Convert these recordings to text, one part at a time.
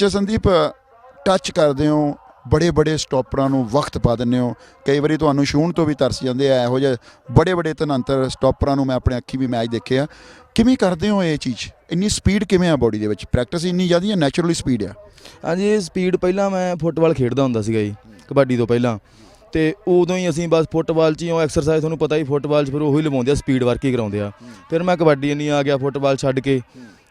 ਅੱਛਾ ਸੰਦੀਪ ਟੱਚ ਕਰਦੇ ਹੋ ਬੜੇ ਬੜੇ ਸਟਾਪਰਾਂ ਨੂੰ ਵਕਤ ਪਾ ਦਿੰਦੇ ਹੋ। ਕਈ ਵਾਰੀ ਤੁਹਾਨੂੰ ਛੂਹਣ ਤੋਂ ਵੀ ਤਰਸ ਜਾਂਦੇ ਆ, ਇਹੋ ਜਿਹੇ ਬੜੇ ਬੜੇ ਤਨੰਤਰ ਸਟਾਪਰਾਂ ਨੂੰ ਮੈਂ ਆਪਣੇ ਅੱਖੀ ਵੀ ਮੈਚ ਦੇਖੇ ਆ ਕਿਵੇਂ ਕਰਦੇ ਹੋ ਇਹ ਚੀਜ਼? ਇੰਨੀ ਸਪੀਡ ਕਿਵੇਂ ਆ ਬੋਡੀ ਦੇ ਵਿੱਚ? ਪ੍ਰੈਕਟਿਸ ਇੰਨੀ ਜ਼ਿਆਦਾ ਜਾਂ ਨੈਚੁਰਲੀ ਸਪੀਡ ਆ? ਹਾਂਜੀ ਸਪੀਡ ਪਹਿਲਾਂ ਮੈਂ ਫੁੱਟਬਾਲ ਖੇਡਦਾ ਹੁੰਦਾ ਸੀਗਾ ਜੀ, ਕਬੱਡੀ ਤੋਂ ਪਹਿਲਾਂ। ਤੇ ਉਦੋਂ ਹੀ ਅਸੀਂ ਬਸ ਫੁੱਟਬਾਲ 'ਚ ਹੀ ਉਹ ਐਕਸਰਸਾਈਜ਼ ਤੁਹਾਨੂੰ ਪਤਾ ਹੀ ਫੁੱਟਬਾਲ 'ਚ ਫਿਰ ਉਹੀ ਲਵਾਉਂਦੇ ਆ ਸਪੀਡ ਵਰਕ ਹੀ ਕਰਾਉਂਦੇ ਆ। ਫਿਰ ਮੈਂ ਕਬੱਡੀ ਨਹੀਂ ਆ ਗਿਆ ਫੁੱਟਬਾਲ ਛੱਡ ਕੇ।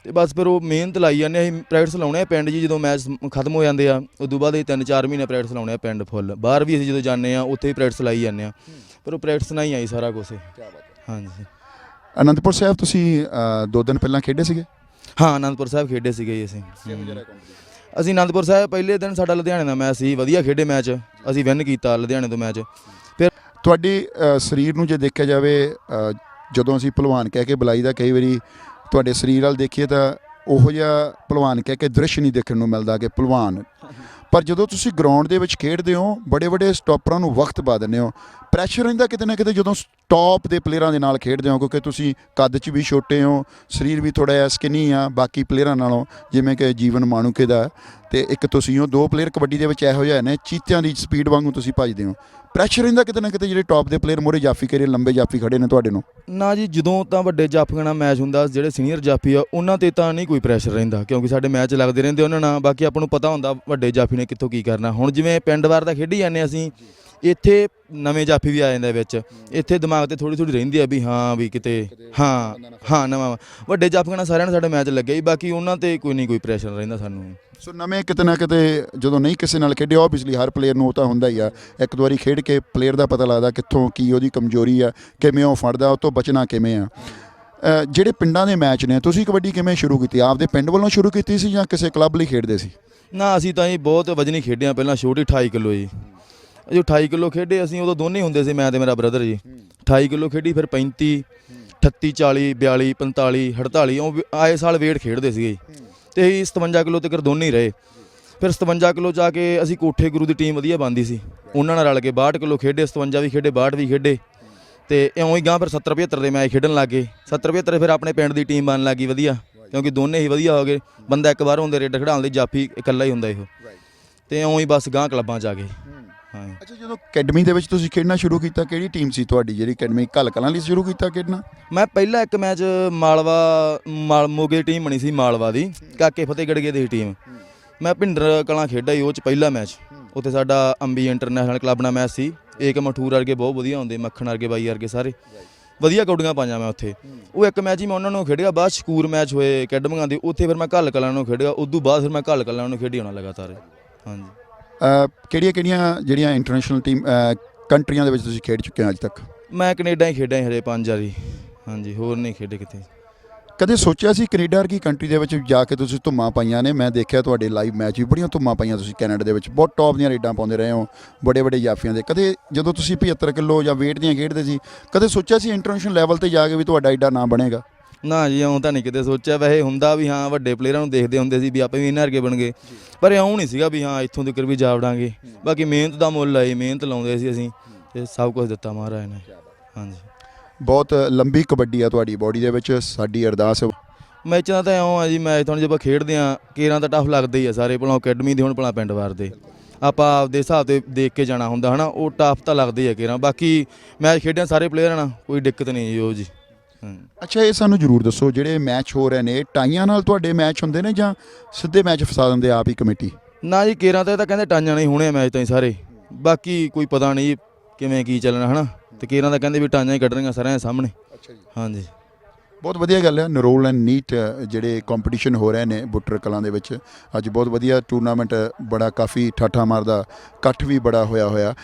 ਤੇ ਬਸ ਫਿਰ ਉਹ ਮਿਹਨਤ ਲਾਈ ਜਾਂਦੇ ਅਸੀਂ ਪ੍ਰੈਕਟਿਸ ਲਾਉਣੇ ਆ ਪਿੰਡ ਜੀ ਜਦੋਂ ਮੈਚ ਖਤਮ ਹੋ ਜਾਂਦੇ ਆ ਉਦੋਂ ਬਾਅਦ ਤਿੰਨ ਚਾਰ ਮਹੀਨੇ ਪ੍ਰੈਕਟਿਸ ਲਾਉਣੇ ਆ ਪਿੰਡ ਫੁੱਲ। ਬਾਹਰ ਵੀ ਅਸੀਂ ਜਦੋਂ ਜਾਂਦੇ ਆ ਉੱਥੇ ਹੀ ਪ੍ਰੈਕਟਿਸ ਲਾਈ ਜਾਂਦੇ ਆ। ਪਰ ਉਹ ਪ੍ਰੈਕਟਿਸ ਨਾਲ ਹੀ ਆਈ ਸਾਰਾ ਕੁਝ ਹਾਂਜੀ। ਅਨੰਦਪੁਰ ਸਾਹਿਬ ਤੁਸੀਂ ਦੋ ਦਿਨ ਪਹਿਲਾਂ ਖੇਡੇ ਸੀਗੇ? ਹਾਂ ਆਨੰਦਪੁਰ ਸਾਹਿਬ ਖੇਡੇ ਸੀਗੇ ਜੀ ਅਸੀਂ। ਅਸੀਂ ਆਨੰਦਪੁਰ ਸਾਹਿਬ ਪਹਿਲੇ ਦਿਨ ਸਾਡਾ ਲੁਧਿਆਣੇ ਦਾ ਮੈਚ ਸੀ ਵਧੀਆ ਖੇਡੇ ਮੈਚ। ਅਸੀਂ ਵਿਨ ਕੀਤਾ ਲੁਧਿਆਣੇ ਤੋਂ ਮੈਚ। ਫਿਰ ਤੁਹਾਡੀ ਸਰੀਰ ਨੂੰ ਜੇ ਦੇਖਿਆ ਜਾਵੇ ਜਦੋਂ ਅਸੀਂ ਭਲਵਾਨ ਕਹਿ ਕੇ ਬੁਲਾਈਦਾ ਕਈ ਵਾਰੀ ਤੁਹਾਡੇ ਸਰੀਰ ਵੱਲ ਦੇਖੀਏ ਤਾਂ ਉਹੋ ਜਿਹਾ ਭਲਵਾਨ ਕਹਿ ਕੇ ਦ੍ਰਿਸ਼ ਨਹੀਂ ਦੇਖਣ ਨੂੰ ਮਿਲਦਾ ਕਿ ਭਲਵਾਨ। ਪਰ ਜਦੋਂ ਤੁਸੀਂ ਗਰਾਊਂਡ ਦੇ ਵਿੱਚ ਖੇਡਦੇ ਹੋ ਬੜੇ ਬੜੇ ਸਟਾਪਰਾਂ ਨੂੰ ਵਕਤ ਪਾ ਦਿੰਦੇ ਹੋ ਪ੍ਰੈਸ਼ਰ ਰਹਿੰਦਾ ਕਿਤੇ ਨਾ ਕਿਤੇ ਜਦੋਂ ਟੌਪ ਦੇ ਪਲੇਅਰਾਂ ਦੇ ਨਾਲ ਖੇਡਦੇ ਹੋ, ਕਿਉਂਕਿ ਤੁਸੀਂ ਕੱਦ 'ਚ ਵੀ ਛੋਟੇ ਹੋ, ਸਰੀਰ ਵੀ ਥੋੜਾ ਜਿਹਾ ਸਕਿਨੀ ਆ, ਬਾਕੀ ਪਲੇਅਰਾਂ ਨਾਲੋਂ ਜਿਵੇਂ ਕਿ ਜੀਵਨ ਮਾਨੂਕੇ ਦਾ, ਤੇ ਇੱਕ ਤੁਸੀਂ ਹੋ, ਦੋ ਪਲੇਅਰ ਕਬੱਡੀ ਦੇ ਵਿੱਚ ਇਹੋ ਜਿਹੇ ਨੇ, ਚੀਤਿਆਂ ਦੀ ਸਪੀਡ ਵਾਂਗੂ ਤੁਸੀਂ ਭੱਜਦੇ ਹੋ। ਪ੍ਰੈਸ਼ਰ ਰਹਿੰਦਾ ਕਿਤੇ ਨਾ ਕਿਤੇ ਜਿਹੜੇ ਟੌਪ ਦੇ ਪਲੇਅਰ ਮੋਰੇ ਜਾਫੀ ਕਰੇ, ਲੰਬੇ ਜਾਫੀ ਖੜੇ ਨੇ ਤੁਹਾਡੇ ਨੂੰ? ਨਾ ਜੀ, ਜਦੋਂ ਤਾਂ ਵੱਡੇ ਜਾਫੀਆਂ ਨਾਲ ਮੈਚ ਹੁੰਦਾ, ਜਿਹੜੇ ਸੀਨੀਅਰ ਜਾਫੀ ਆ, ਉਹਨਾਂ ਤੇ ਤਾਂ ਨਹੀਂ ਕੋਈ ਪ੍ਰੈਸ਼ਰ ਰਹਿੰਦਾ, ਕਿਉਂਕਿ ਸਾਡੇ ਮੈਚ ਲੱਗਦੇ ਰਹਿੰਦੇ ਉਹਨਾਂ ਨਾਲ, ਬਾਕੀ ਆਪਾਂ ਨੂੰ ਪਤਾ ਹੁੰਦਾ ਵੱਡੇ ਜਾਫੀ ਨੇ ਕਿੱਥੋਂ ਕੀ ਕਰਨਾ। ਹੁਣ ਜਿਵੇਂ ਪਿੰਡ ਵਾਰ ਦਾ ਖੇਡੀ ਜਾਂਦੇ ਅਸੀਂ ਇੱਥੇ ਨਵੇਂ ਜਾਫੀ ਵੀ ਆ ਜਾਂਦੇ ਵਿੱਚ। ਇੱਥੇ ਦਿਮਾਗ ਤੇ ਥੋੜੀ ਥੋੜੀ ਰਹਿੰਦੀ ਆ ਵੀ ਹਾਂ ਵੀ ਕਿਤੇ ਹਾਂ ਹਾਂ ਨਵਾਂ ਵੱਡੇ ਜਾਫੀਆਂ ਨਾਲ ਸਾਰਿਆਂ ਨਾਲ ਸਾਡੇ ਮੈਚ ਲੱਗੇ ਜੀ ਬਾਕੀ ਉਹਨਾਂ ਤੇ ਕੋਈ ਨਹੀਂ ਕੋਈ ਪ੍ਰੈਸ਼ਰ ਰਹਿੰਦਾ ਸਾਨੂੰ। ਸੋ ਨਵੇਂ ਕਿਤੇ ਨਾ ਕਿਤੇ ਜਦੋਂ ਨਹੀਂ ਕਿਸੇ ਨਾਲ ਖੇਡਿਆ ਆਬਵੀਅਸਲੀ ਹਰ ਪਲੇਅਰ ਨੂੰ ਉਹ ਤਾਂ ਹੁੰਦਾ ਹੀ ਆ। ਇੱਕ ਦੋ ਵਾਰੀ ਖੇਡ ਕੇ ਪਲੇਅਰ ਦਾ ਪਤਾ ਲੱਗਦਾ ਕਿੱਥੋਂ ਕੀ ਉਹਦੀ ਕਮਜ਼ੋਰੀ ਆ ਕਿਵੇਂ ਉਹ ਫੜਦਾ ਉਹ ਤੋਂ ਬਚਣਾ ਕਿਵੇਂ ਆ। ਜਿਹੜੇ ਪਿੰਡਾਂ ਦੇ ਮੈਚ ਨੇ ਤੁਸੀਂ ਕਬੱਡੀ ਕਿਵੇਂ ਸ਼ੁਰੂ ਕੀਤੀ? ਆਪਦੇ ਪਿੰਡ ਵੱਲੋਂ ਸ਼ੁਰੂ ਕੀਤੀ ਸੀ ਜਾਂ ਕਿਸੇ ਕਲੱਬ ਲਈ ਖੇਡਦੇ ਸੀ? ਨਾ ਅਸੀਂ ਤਾਂ ਜੀ ਬਹੁਤ ਵਜਨੀ ਖੇਡਿਆ ਪਹਿਲਾਂ ਛੋਟੀ 28 ਕਿਲੋ ਜੀ। ਜੋ 28 ਕਿਲੋ ਖੇਡੇ ਅਸੀਂ ਉਦੋਂ ਦੋਨੇ ਹੁੰਦੇ ਸੀ ਮੈਂ ਤੇ ਮੇਰਾ ਬ੍ਰਦਰ ਜੀ। 28 ਕਿਲੋ ਖੇਡੀ ਫਿਰ 35 38 40 42 45 48 ਉਹ ਆਏ ਸਾਲ ਵੇਟ ਖੇਡਦੇ ਸੀਗੇ। ਤੇ ਅਸੀਂ 57 ਕਿਲੋ ਤੱਕ ਦੋਨੇ ਹੀ ਰਹੇ। ਫਿਰ 57 ਕਿਲੋ ਜਾ ਕੇ ਅਸੀਂ ਕੋਠੇ ਗੁਰੂ ਦੀ ਟੀਮ ਵਧੀਆ ਬਣਦੀ ਸੀ। ਉਹਨਾਂ ਨਾਲ ਰਲ ਕੇ 62 ਕਿਲੋ ਖੇਡੇ 57 ਵੀ ਖੇਡੇ 62 ਵੀ ਖੇਡੇ। ਤੇ ਇਉਂ ਹੀ ਗਾਂ ਫਿਰ 70 75 ਦੇ ਮੈਚ ਖੇਡਣ ਲੱਗ ਗਏ। 70 75 ਫਿਰ ਆਪਣੇ ਪਿੰਡ ਦੀ ਟੀਮ ਬਣਨ ਲੱਗੀ ਵਧੀਆ ਕਿਉਂਕਿ ਦੋਨੇ ਹੀ ਵਧੀਆ ਹੋ ਗਏ। ਬੰਦਾ ਇੱਕ ਵਾਰ ਹੁੰਦੇ ਰੇਡ ਖੜਾਉਣ ਲਈ ਜਾਫੀ ਇਕੱਲਾ ਹੀ ਹੁੰਦਾ ਇਹੋ। ਤੇ ਇਉਂ ਹੀ ਬਸ ਗਾਂ ਕਲੱਬਾਂ ਚ ਆ ਗਏ। ਹਾਂ। ਅੱਛਾ ਜਦੋਂ ਅਕੈਡਮੀ ਦੇ ਵਿੱਚ ਤੁਸੀਂ ਖੇਡਣਾ ਸ਼ੁਰੂ ਕੀਤਾ ਕਿਹੜੀ ਟੀਮ ਸੀ ਤੁਹਾਡੀ ਜਿਹੜੀ ਅਕੈਡਮੀ ਕੱਲ ਕਲਾਂ ਲਈ ਸ਼ੁਰੂ ਕੀਤਾ ਖੇਡਣਾ? ਮੈਂ ਪਹਿਲਾ ਇੱਕ ਮੈਚ ਮਾਲਵਾ ਮਾਲ ਮੋਗੇ ਟੀਮ ਬਣੀ ਸੀ ਮਾਲਵਾ ਦੀ ਕਾਕੇ ਫਤਿਹਗੜ੍ਹ ਦੀ ਟੀਮ। ਮੈਂ ਭਿੰਡਰ ਕਲਾਂ ਖੇਡਾ ਸੀ ਉਹ ਚ ਪਹਿਲਾ ਮੈਚ। ਉੱਥੇ ਸਾਡਾ ਅੰਬੀ ਇੰਟਰਨੈਸ਼ਨਲ ਕਲੱਬ ਨਾਲ ਮੈਚ ਸੀ। ਏਕ ਮਠੂਰ ਵਰਗੇ ਬਹੁਤ ਵਧੀਆ ਹੁੰਦੇ ਮੱਖਣ ਵਰਗੇ ਬਾਈ ਵਰਗੇ ਸਾਰੇ। ਵਧੀਆ ਕੌਡੀਆਂ ਪਾਈਆਂ ਮੈਂ ਉੱਥੇ। ਉਹ ਇੱਕ ਮੈਚ ਹੀ ਮੈਂ ਉਹਨਾਂ ਨੂੰ ਖੇਡਿਆ ਬਾਅਦ ਸਕੂਰ ਮੈਚ ਹੋਏ ਅਕੈਡਮੀਆਂ ਦੇ ਉੱਥੇ ਫਿਰ ਮੈਂ ਘੱਲ ਕਲਾਂ ਨੂੰ ਖੇਡਿਆ। ਉਦੋਂ ਬਾਅਦ ਫਿਰ ਮੈਂ ਘੱਲ ਕਲਾਂ ਨੂੰ ਖੇਡੀ ਹੋਣਾ ਲਗਾਤਾਰ। ਹਾਂਜੀ। ਕਿਹੜੀਆਂ ਕਿਹੜੀਆਂ ਜਿਹੜੀਆਂ ਇੰਟਰਨੈਸ਼ਨਲ ਟੀਮ ਕੰਟਰੀਆਂ ਦੇ ਵਿੱਚ ਤੁਸੀਂ ਖੇਡ ਚੁੱਕੇ ਹੋ ਅੱਜ ਤੱਕ? ਮੈਂ ਕੈਨੇਡਾ ਹੀ ਖੇਡਿਆ ਹਜੇ ਪੰਜ ਵਾਰੀ। ਹਾਂਜੀ ਹੋਰ ਨਹੀਂ ਖੇਡੇ ਕਿਤੇ। ਕਦੇ ਸੋਚਿਆ ਸੀ ਕੈਨੇਡਾ ਵਰਗੀ ਕੰਟਰੀ ਦੇ ਵਿੱਚ ਜਾ ਕੇ ਤੁਸੀਂ ਧੁੰਮਾਂ ਪਾਈਆਂ ਨੇ? ਮੈਂ ਦੇਖਿਆ ਤੁਹਾਡੇ ਲਾਈਵ ਮੈਚ ਵੀ ਬੜੀਆਂ ਧੁੰਮਾਂ ਪਾਈਆਂ ਤੁਸੀਂ ਕੈਨੇਡਾ ਦੇ ਵਿੱਚ। ਬਹੁਤ ਟੌਪ ਦੀਆਂ ਰੇਡਾਂ ਪਾਉਂਦੇ ਰਹੇ ਹੋ ਬੜੇ ਬੜੇ ਜਾਫੀਆਂ ਦੇ। ਕਦੇ ਜਦੋਂ ਤੁਸੀਂ 75 ਕਿਲੋ ਜਾਂ weight ਦੀਆਂ ਖੇਡਦੇ ਸੀ ਕਦੇ ਸੋਚਿਆ ਸੀ ਇੰਟਰਨੈਸ਼ਨਲ ਲੈਵਲ ਤੇ ਜਾ ਕੇ ਵੀ ਤੁਹਾਡਾ ਐਡਾ ਨਾਂ ਬਣੇਗਾ? ਨਾ ਜੀ ਇਉਂ ਤਾਂ ਨਹੀਂ ਕਿਤੇ ਸੋਚਿਆ। ਵੈਸੇ ਹੁੰਦਾ ਵੀ ਹਾਂ ਵੱਡੇ ਪਲੇਅਰਾਂ ਨੂੰ ਦੇਖਦੇ ਹੁੰਦੇ ਸੀ ਵੀ ਆਪੇ ਵੀ ਇਹਨਾਂ ਵਰਗੇ ਬਣ ਗਏ। ਪਰ ਇਉਂ ਨਹੀਂ ਸੀਗਾ ਵੀ ਹਾਂ ਇੱਥੋਂ ਤੱਕ ਵੀ ਜਾ ਵੜਾਂਗੇ। ਬਾਕੀ ਮਿਹਨਤ ਦਾ ਮੁੱਲ ਹੈ ਮਿਹਨਤ ਲਾਉਂਦੇ ਸੀ ਅਸੀਂ। ਤੇ ਸਭ ਕੁਝ ਦਿੱਤਾ ਮਹਾਰਾਜ ਨੇ। ਹਾਂਜੀ। ਬਹੁਤ ਲੰਬੀ ਕਬੱਡੀ ਆ ਤੁਹਾਡੀ ਬਾਡੀ ਦੇ ਵਿੱਚ ਸਾਡੀ ਅਰਦਾਸ ਮੈਚਾਂ ਤਾਂ ਇਉਂ ਆ ਜੀ ਮੈਚ ਤਾਂ ਹੁਣ ਜੇ ਆਪਾਂ ਖੇਡਦੇ ਆ ਕੇਰਾਂ ਤਾਂ ਟਫ ਲੱਗਦੇ ਹੀ ਆ ਸਾਰੇ ਭਲਾ ਅਕੈਡਮੀ ਦੇ ਹੁਣ ਭਲਾ ਪਿੰਡ ਵਾਰ ਦੇ। ਆਪਾਂ ਆਪਦੇ ਹਿਸਾਬ ਤੇ ਦੇਖ ਕੇ ਜਾਣਾ ਹੁੰਦਾ ਹਨਾ ਉਹ ਟਫ ਤਾਂ ਲੱਗਦੇ ਹੀ ਆ ਕੇਰਾਂ। ਬਾਕੀ ਮੈਚ ਖੇਡਿਆ ਸਾਰੇ ਪਲੇਅਰਾਂ ਨਾਲ ਕੋਈ ਦਿੱਕਤ ਨਹੀਂ ਜੀ ਉਹ ਜੀ। ਅੱਛਾ ਇਹ ਸਾਨੂੰ ਜਰੂਰ ਦੱਸੋ ਜਿਹੜੇ ਮੈਚ ਹੋ ਰਹੇ ਨੇ ਟਾਈਆਂ ਨਾਲ ਤੁਹਾਡੇ ਮੈਚ ਹੁੰਦੇ ਨੇ ਜਾਂ ਸਿੱਧੇ ਮੈਚ ਫਸਾ ਦਿੰਦੇ ਆਪ ਹੀ ਕਮੇਟੀ? ਨਾ ਜੀ ਕੇਰਾਂ ਤਾਂ ਇਹ ਤਾਂ ਕਹਿੰਦੇ ਟਾਂਜਾਂ ਨਹੀਂ ਹੋਣੇ ਮੈਚ ਤਾਂ ਸਾਰੇ। ਬਾਕੀ ਕੋਈ ਪਤਾ ਨਹੀਂ ਕਿਵੇਂ ਕੀ ਚੱਲਣਾ ਹਨਾ? ਤੇ ਕੇਰਾਂ ਤਾਂ ਕਹਿੰਦੇ ਵੀ ਟਾਂਜਾਂ ਹੀ ਕੱਢਣੀਆਂ ਸਾਰਿਆਂ ਦੇ ਸਾਹਮਣੇ। ਅੱਛਾ ਜੀ। ਹਾਂਜੀ। ਬਹੁਤ ਵਧੀਆ ਗੱਲ ਹੈ ਨਰੋਲ ਐਂਡ ਨੀਟ ਜਿਹੜੇ ਕੰਪੀਟੀਸ਼ਨ ਹੋ ਰਹੇ ਨੇ ਬੁੱਟਰ ਕਲਾਂ ਦੇ ਵਿੱਚ। ਅੱਜ ਬਹੁਤ ਵਧੀਆ ਟੂਰਨਾਮੈਂਟ ਬੜਾ ਕਾਫੀ ਠਾਠਾ ਮਾਰਦਾ ਇਕੱਠ ਵੀ ਬੜਾ ਹੋਇਆ ਹੋਇਆ।